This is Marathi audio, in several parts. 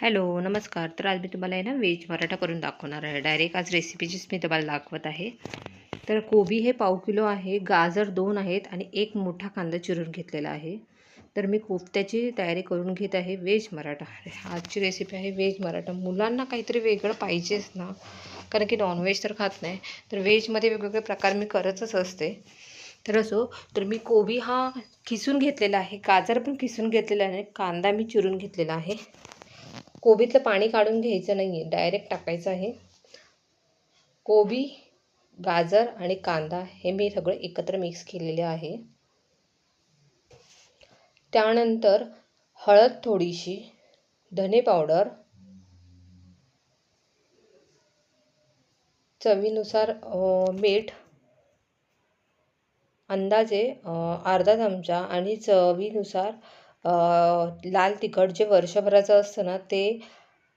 हॅलो नमस्कार. तर आज मी तुम्हाला आहे ना व्हेज मराठा करून दाखवणार आहे. डायरेक्ट आज रेसिपीचीच मी तुम्हाला दाखवत आहे. तर कोबी हे पाव किलो आहे गाजर दोन आहेत आणि एक मोठा कांदा चिरून घेतलेला आहे. तर मी कोफ्त्याची तयारी करून घेत आहे. व्हेज मराठा. आजची रेसिपी आहे व्हेज मराठा. मुलांना काहीतरी वेगळं पाहिजेच ना. कारण की नॉनव्हेज तर खात नाही. तर व्हेजमध्ये वेगवेगळे प्रकार मी करतच असते. तर असो तर मी कोबी हा खिसून घेतलेला आहे. गाजर पण खिसून घेतलेला आहे कांदा मी चिरून घेतलेला आहे. कोबीतलं पाणी काढून घ्यायचं नाही आहे डायरेक्ट टाकायचं आहे. कोबी गाजर आणि कांदा हे मी सगळं एकत्र मिक्स केलेले आहे. त्यानंतर हळद थोडीशी धने पावडर चवीनुसार मीठ अंदाजे अर्धा चमचा आणि चवीनुसार लाल तिखट जे वर्षभराचं असतं ना ते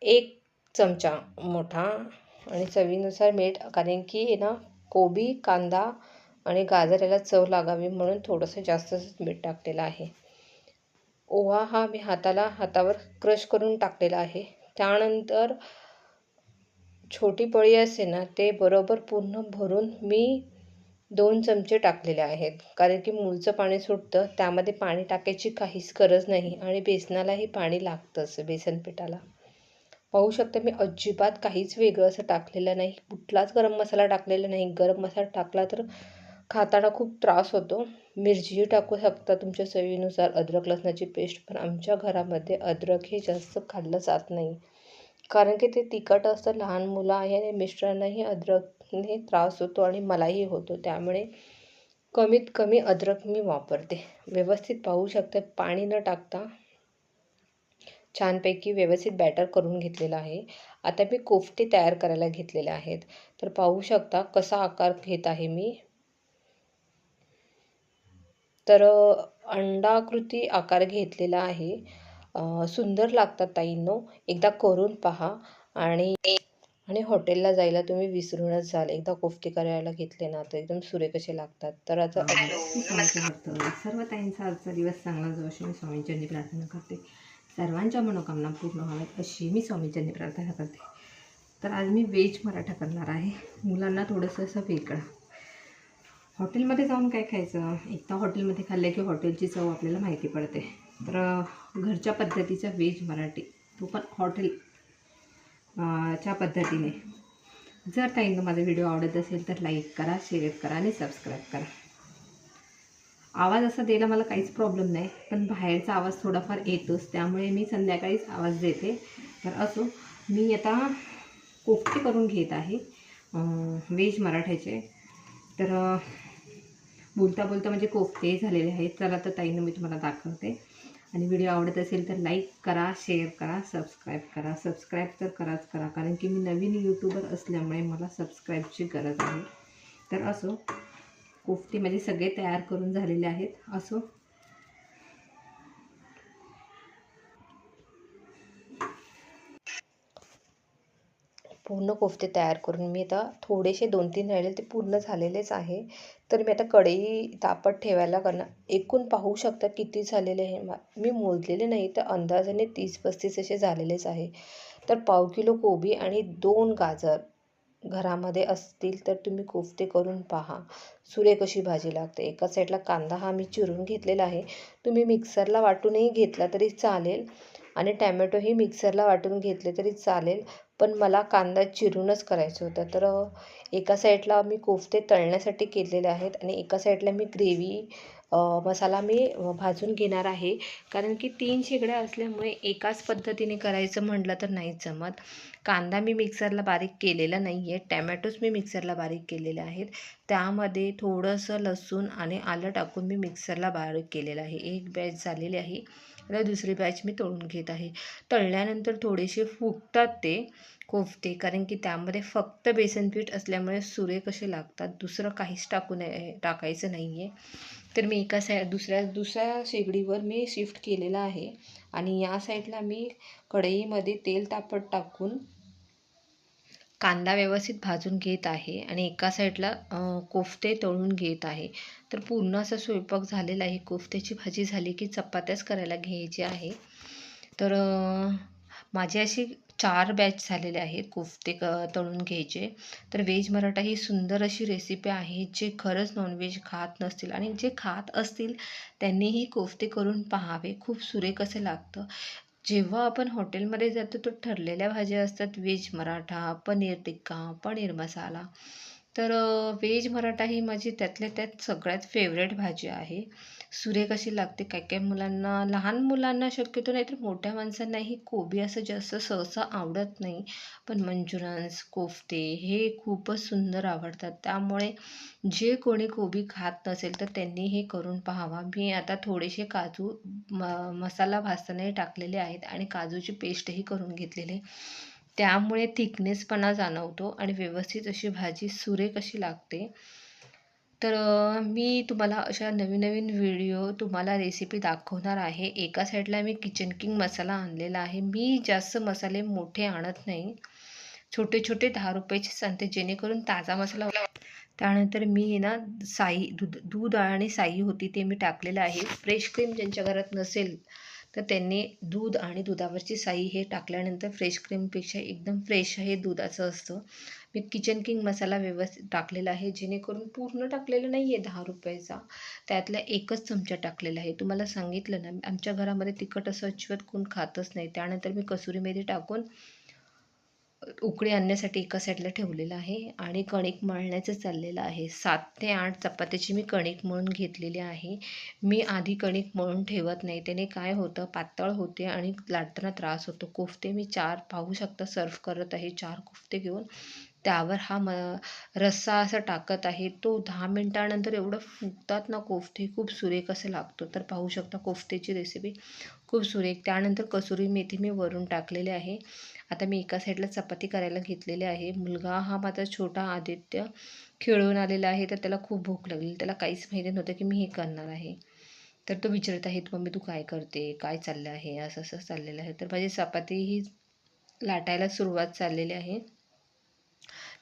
एक चमचा मोठा आणि चवीनुसार मीठ कारण की ना कोबी कांदा आणि गाजर याला चव लागावी म्हणून थोडंसं जास्तच मीठ टाकलेलं आहे. ओवा हा मी हाताला हातावर क्रश करून टाकलेला आहे. त्यानंतर छोटी पळी असते ना ते बरोबर पूर्ण भरून मी दोन चमचे टाकलेले आहेत. कारण की मूळचं पाणी सुटतं त्यामध्ये पाणी टाकायची काहीच गरज नाही आणि बेसनालाही पाणी लागतंच बेसन पिठाला पाहू शकता मी अजिबात काहीच वेगळं असं टाकलेलं नाही. कुठलाच गरम मसाला टाकलेला नाही. गरम मसाला टाकला तर खाताना खूप त्रास होतो. मिरचीही टाकू शकता तुमच्या चवीनुसार. अद्रक लसणाची पेस्ट पण आमच्या घरामध्ये अद्रक हे जास्त खाल्लं जात नाही. कारण की ते तिखट असतं लहान मुलं आहे आणि मिस्टरांनाही अद्रक ने त्रास होतो आणि मलाही होतो. त्यामुळे कमीत कमी अद्रक मी वापरते. व्यवस्थित पाहू शकते. पाणी न टाकता छानपैकी व्यवस्थित बॅटर करून घेतलेलं आहे. आता मी कोफ्ते तयार करायला घेतलेले आहेत. तर पाहू शकता कसा आकार घेत आहे मी. तर अंडाकृती आकार घेतलेला आहे. सुंदर लागतात ताईंनो. एकदा करून पहा. आणि आणि हॉटेलला जायला तुम्ही विसरूनच जाल. एकदा कोफ्ते करायला घेतले ना तर एकदम सुरे कसे लागतात. तर आता सर्व ताईंचा आजचा दिवस चांगला जाऊ अशी मी स्वामींच्यांनी प्रार्थना करते. सर्वांच्या मनोकामना पूर्ण व्हाव्यात अशी मी स्वामींच्यांनी प्रार्थना करते. तर आज मी व्हेज मराठा करणार आहे. मुलांना थोडंसं असं वेगळं. हॉटेलमध्ये जाऊन काय खायचं? एकदा हॉटेलमध्ये खाल्लं की हॉटेलची चव आपल्याला माहिती पडते. तर घरच्या पद्धतीचा व्हेज मराठी. तो पण हॉटेल. च्या पद्धतीने. जर ताईंना माझा व्हिडिओ आवडत असेल तर लाईक करा शेअर करा आणि सबस्क्राईब करा. आवाज असा द्यायला मला काहीच प्रॉब्लेम नाही पण बाहेरचा आवाज थोडाफार येतोच त्यामुळे मी संध्याकाळीच आवाज देते. तर असो मी आता कोफ्ते करून घेत आहे व्हेज मराठ्याचे. तर बोलता बोलता म्हणजे कोफ्ते झालेले आहेत चला तर ताईनं मी तुम्हाला दाखवते. आणि व्हिडिओ आवडत असेल तर लाईक करा शेअर करा सबस्क्राईब करा. सबस्क्राईब तर कराच करा कारण की मी नवीन यूट्यूबर असल्यामुळे मला सबस्क्राईबची गरज आहे. तर असो कोफ्ते माझे सगळे तयार करून झालेले आहेत. असो पूर्ण कोफ्ते तयार करून मी आता थोडेसे दोन तीन राहिले ते पूर्ण झालेलेच आहे. तर मी आता कढई तापत ठेवायला करणार. एकूण पाहू शकता किती झालेले आहे. मी मोजलेले नाही तर अंदाजाने तीस पस्तीस असे झालेलेच आहे. तर पाव किलो कोबी आणि दोन गाजर घरामध्ये असतील तर तुम्ही कोफ्ते करून पहा. सुरे कशी भाजी लागते? एका साईडला कांदा हा मी चिरून घेतलेला आहे. तुम्ही मिक्सरला वाटूनही घेतला तरी चालेल. आणि टॅमॅटोही मिक्सरला वाटून घेतले तरी चालेल पण मला कांदा चिरूनच करायचं होतं. तर एका साईडला मी कोफ्ते तळण्यासाठी केलेले आहेत आणि एका साईडला मी ग्रेव्ही मसाला मी भाजून घेणार आहे. कारण की तीन शेगड्या असल्यामुळे एकाच पद्धतीने करायचं म्हटलं तर नाही जमत. कांदा मी मिक्सरला बारीक केलेला नाही आहे टॅमॅटोच मी मिक्सरला बारीक केलेले आहेत. त्यामध्ये थोडंसं लसूण आणि आलं टाकून मी मिक्सरला बारीक केलेलं आहे. एक बॅच झालेली आहे. आता दुसरी बॅच मी तळून घेत आहे. तळल्यानंतर थोडेसे फुगतात ते कोफते कारण की त्यामध्ये फक्त बेसन पीठ असल्यामुळे सुरे कसे लागतात दुसरं काहीच टाकू नये टाकायचं नाही आहे तर मी एका साईड दुसऱ्या दुसऱ्या शेगडीवर मी शिफ्ट केलेलं आहे. आणि या साईडला मी कढईमध्ये तेल तापट टाकून कांदा व्यवस्थित भाजून घेत आहे आणि एका साईडला कोफ्ते तळून घेत आहे. तर पूर्ण असा स्वयंपाक झालेला आहे. कोफ्त्याची भाजी झाली की चपात्याच करायला घ्यायची आहे. तर माझे अशी चार बॅच झालेले आहेत कोफ्ते क तळून घ्यायचे. तर व्हेज मराठा ही सुंदर अशी रेसिपी आहे जे खरंच नॉनव्हेज खात नसतील आणि जे खात असतील त्यांनीही कोफ्ते करून पाहावे. खूप सुरेख असे लागतं. जेव्हा आपण हॉटेलमध्ये जातो तर ठरलेल्या भाज्या असतात व्हेज मराठा पनीर टिक्का पनीर मसाला. तर व्हेज मराठा ही माझी त्यातल्या त्यात सगळ्यात फेवरेट भाजी आहे. सुरेख अशी लागते काय काय मुलांना लहान मुलांना शक्यतो नाही तर मोठ्या माणसांनाही कोबी असं जास्त सहसा आवडत नाही. पण मंचुरन्स कोफ्ते हे खूपच सुंदर आवडतात. त्यामुळे जे कोणी कोबी खात नसेल तर त्यांनी हे करून पाहावा. मी आता थोडेसे काजू म मसाला भाजतानाही टाकलेले आहेत आणि काजूची पेस्टही करून घेतलेली. त्यामुळे थिकनेसपणा जाणवतो आणि व्यवस्थित अशी भाजी सुरेख अशी लागते तर मी तुम्हाला अशा नवीन नवीन व्हिडिओ तुम्हाला रेसिपी दाखवणार आहे. एका साईडला मी किचन किंग मसाला आणलेला आहे. मी जास्त मसाले मोठे आणत नाही. छोटे छोटे दहा रुपयाचेच आणते जेणेकरून ताजा मसाला त्यानंतर मी ना साई दूध दूध आणि साई होती ते मी टाकलेलं आहे. फ्रेश क्रीम ज्यांच्या घरात नसेल तर त्यांनी दूध आणि दुधावरची साई हे टाकल्यानंतर फ्रेश क्रीमपेक्षा एकदम फ्रेश हे दुधाचं असतं. मी किचन किंग मसाला व्यवस्थित टाकलेला आहे जेणेकरून पूर्ण टाकलेलं नाही आहे दहा रुपयाचा. त्यातला एकच चमचा टाकलेला आहे. तुम्हाला सांगितलं ना आमच्या घरामध्ये तिखट असं अजिबात कोण खातच नाही. त्यानंतर मी कसुरी मेथी टाकून उकळी आणण्यासाठी एका साईडला ठेवलेलं आहे आणि कणिक मळण्याचं चाललेलं आहे. सात ते आठ चपात्याची मी कणिक मळून घेतलेली आहे. मी आधी कणिक मळून ठेवत नाही. त्याने काय होतं पातळ होते आणि लाटताना त्रास होतो. कोफ्ते मी चार पाहू शकता सर्व करत आहे. चार कोफ्ते घेऊन त्यावर हा म रस्सा असा टाकत आहे. तो दहा मिनटानंतर एवढं फुगतात ना कोफ्ते खूप सुरेख असं लागतो. तर पाहू शकता कोफ्तेची रेसिपी खूप सुरेख. त्यानंतर कसुरी मेथी मी वरून टाकलेले आहे. आता मी एका साईडला चपाती करायला घेतलेली आहे. मुलगा हा माझा छोटा आदित्य खेळून आलेला आहे. तर त्याला खूप भूक लागली. त्याला काहीच माहिती नव्हतं की मी हे करणार आहे. तर तो विचारत आहे मम्मी तू काय करते? काय चाललं आहे? असं असं चाललेलं आहे. तर माझी चपाती ही लाटायला सुरुवात चाललेली आहे.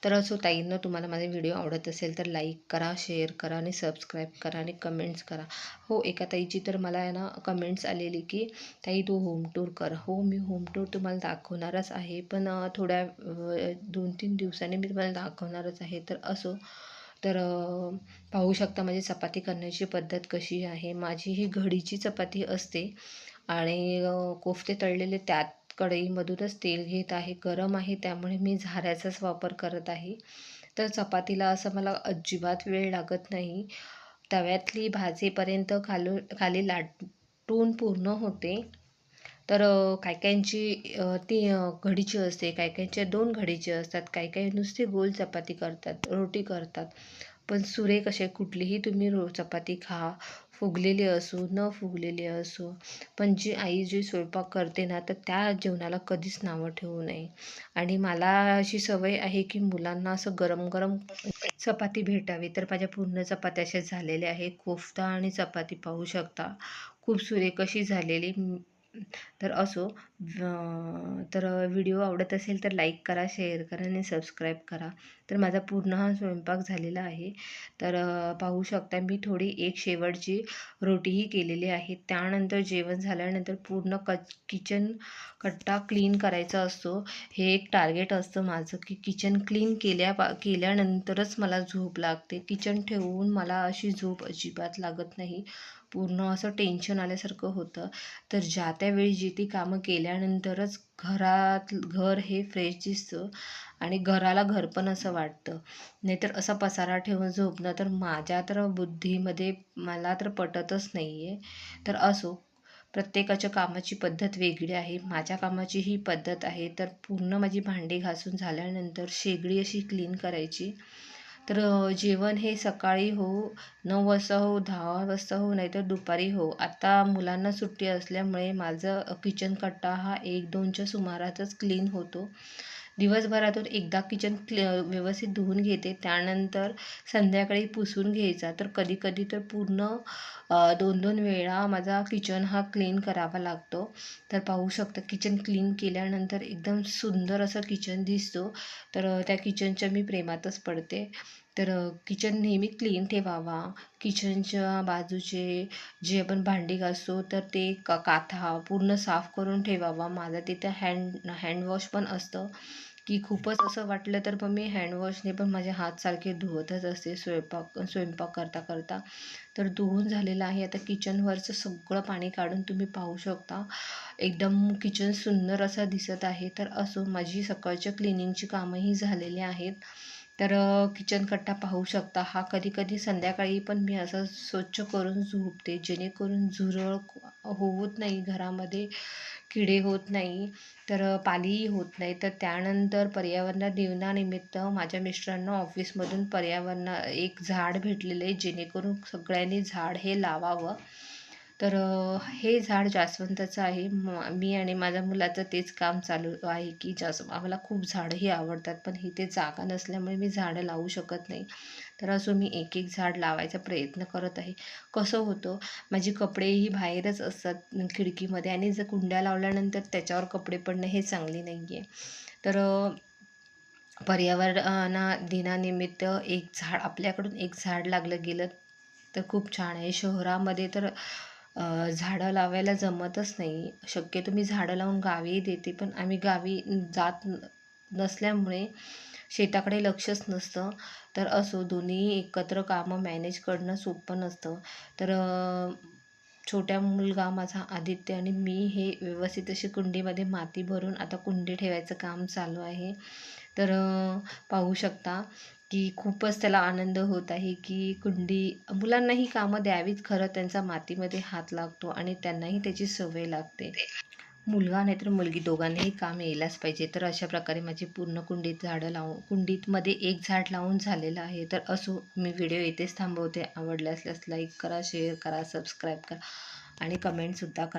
तर असो हो ताईंना तुम्हाला माझे व्हिडिओ आवडत असेल तर लाईक करा शेअर करा आणि सबस्क्राईब करा आणि कमेंट्स करा. हो एका ताईची तर मला आहे ना कमेंट्स आलेली की ताई तू होम टूर कर. हो मी होम टूर तुम्हाला दाखवणारच आहे. पण थोड्या दोन तीन दिवसांनी मी तुम्हाला दाखवणारच आहे. तर असो. तर पाहू शकता माझी चपाती करण्याची पद्धत कशी आहे. माझी ही घडीची चपाती असते आणि कोफते तळलेले त्यात कढईमधूनच तेल घेत आहे गरम आहे त्यामुळे मी झाऱ्याचाच वापर करत आहे. तर चपातीला असं मला अजिबात वेळ लागत नाही. तव्यातली भाजीपर्यंत खालू खाली लाटून पूर्ण होते. तर काही काहींची ती घडीची असते काही काहींच्या दोन घडीची असतात काही काही नुसती गोल चपाती करतात रोटी करतात. पण सुरेख असे कुठलीही तुम्ही रो चपाती खा फुगलेले असो न फुगलेले असो पण जी आई जी स्वयंपाक करते ना तर त्या जेवणाला कधीच नावं ठेवू नये. आणि मला अशी सवय आहे की मुलांना असं गरम गरम चपाती भेटावी. तर माझ्या पूर्ण चपात्या अशा झालेल्या आहे कोफ्ता आणि चपाती पाहू शकता. खूप सुरेख अशी झालेली तर असो तर व्हिडिओ आवडत असेल तर लाईक करा शेअर करा आणि सबस्क्राईब करा. तर माझा पूर्ण हा स्वयंपाक झालेला आहे. तर पाहू शकता मी थोडी एक शेवटची रोटीही केलेली आहे. त्यानंतर जेवण झाल्यानंतर पूर्ण क किचन कट्टा क्लीन करायचा असतो. हे एक टार्गेट असतं माझं की किचन क्लीन केल्या पा केल्यानंतरच मला झोप लागते. किचन ठेवून मला अशी झोप अजिबात लागत नाही. पूर्ण असं टेन्शन आल्यासारखं होतं. तर ज्या त्यावेळी जी ती कामं केल्यानंतरच घरात घर हे फ्रेश दिसतं आणि घराला घर पण असं वाटतं. नाहीतर असा पसारा ठेवून झोपणं तर माझ्या तर बुद्धीमध्ये मला तर पटतच नाही आहे तर असो प्रत्येकाच्या कामाची पद्धत वेगळी आहे. माझ्या कामाची ही पद्धत आहे. तर पूर्ण माझी भांडी घासून झाल्यानंतर शेगडी अशी क्लीन करायची. तर जेवण हे सकाळी हो नऊ वाजता हो दहा वाजता हो नाहीतर दुपारी हो. आता मुलांना सुट्टी असल्यामुळे माझं किचन कट्टा हा एक दोनच्या सुमारातच क्लीन होतो. दिवसभरातून एकदा किचन क्ल व्यवस्थित धुवून घेते. त्यानंतर संध्याकाळी पुसून घ्यायचा. तर कधी कधी तर पूर्ण दोन दोन वेळा माझा किचन हा क्लीन करावा लागतो. तर पाहू शकता किचन क्लीन केल्यानंतर एकदम सुंदर असं किचन दिसतो. तर त्या किचनच्या मी प्रेमातच पडते. तर किचन नेहमी क्लीन ठेवावा. किचनच्या बाजूचे जे आपण भांडी घासतो तर ते क काथा पूर्ण साफ करून ठेवावा. माझं तिथं हँड हँडवॉश पण असतं. की खूपच असं वाटलं तर मग मी हँडवॉशने पण माझे हात सारखे धुवतच असते. स्वयंपाक स्वयंपाक करता करता. तर धुवून झालेलं आहे. आता किचनवरचं सगळं पाणी काढून तुम्ही पाहू शकता. एकदम किचन सुंदर असं दिसत आहे. तर असो माझी सकाळच्या क्लिनिंगची कामंही झालेली आहेत. तर किचन कट्टा पाहू शकता. हा कधी कधी संध्याकाळी पण मी असं स्वच्छ करून झोपते. जेणेकरून झुरळ होत नाही घरामध्ये किडे होत नाही तर पालीही होत नाही. तर त्यानंतर पर्यावरण दिनानिमित्त माझ्या मिस्टरांना ऑफिसमधून पर्यावरण एक झाड भेटलेलं आहे. जेणेकरून सगळ्यांनी झाड हे लावावं. तर हे झाड जास्वंदाचं आहे. म मी आणि माझ्या मुलाचं तेच काम चालू आहे की जास आम्हाला खूप झाडंही आवडतात पण इथे जागा नसल्यामुळे मी झाडं लावू शकत नाही. तर असं मी एक एक झाड लावायचा प्रयत्न करत आहे. कसं होतं माझे कपडेही बाहेरच असतात खिडकीमध्ये आणि जर कुंड्या लावल्यानंतर त्याच्यावर कपडे पडणं हे चांगले नाही आहे तर पर्यावरणा दिनानिमित्त एक झाड आपल्याकडून एक झाड लागलं गेलं तर खूप छान आहे. शहरामध्ये तर झाडं लावायला जमतच नाही. शक्यतो मी झाडं लावून गावी देते पण आम्ही गावी जात नसल्यामुळे शेताकडे लक्षच नसतं. तर असो दोन्ही एकत्र कामं मॅनेज करणं सोपं नसतं. तर छोट्या मुलगा माझा आदित्य आणि मी हे व्यवस्थित अशी कुंडीमध्ये माती भरून आता कुंडी ठेवायचं काम चालू आहे. तर पाहू शकता. की खूपच त्याला आनंद होत आहे की कुंडी मुलांनाही कामं द्यावीत खरं त्यांचा मातीमध्ये हात लागतो आणि त्यांनाही त्याची सवय लागते. मुलगा नाही तर मुलगी दोघांनाही काम यायलाच पाहिजे. तर अशा प्रकारे माझी पूर्ण कुंडीत झाडं लावून कुंडीतमध्ये एक झाड लावून झालेलं आहे. तर असो मी व्हिडिओ येथेच थांबवते. आवडले असल्यास लाईक करा शेअर करा सबस्क्राईब करा आणि कमेंटसुद्धा करा.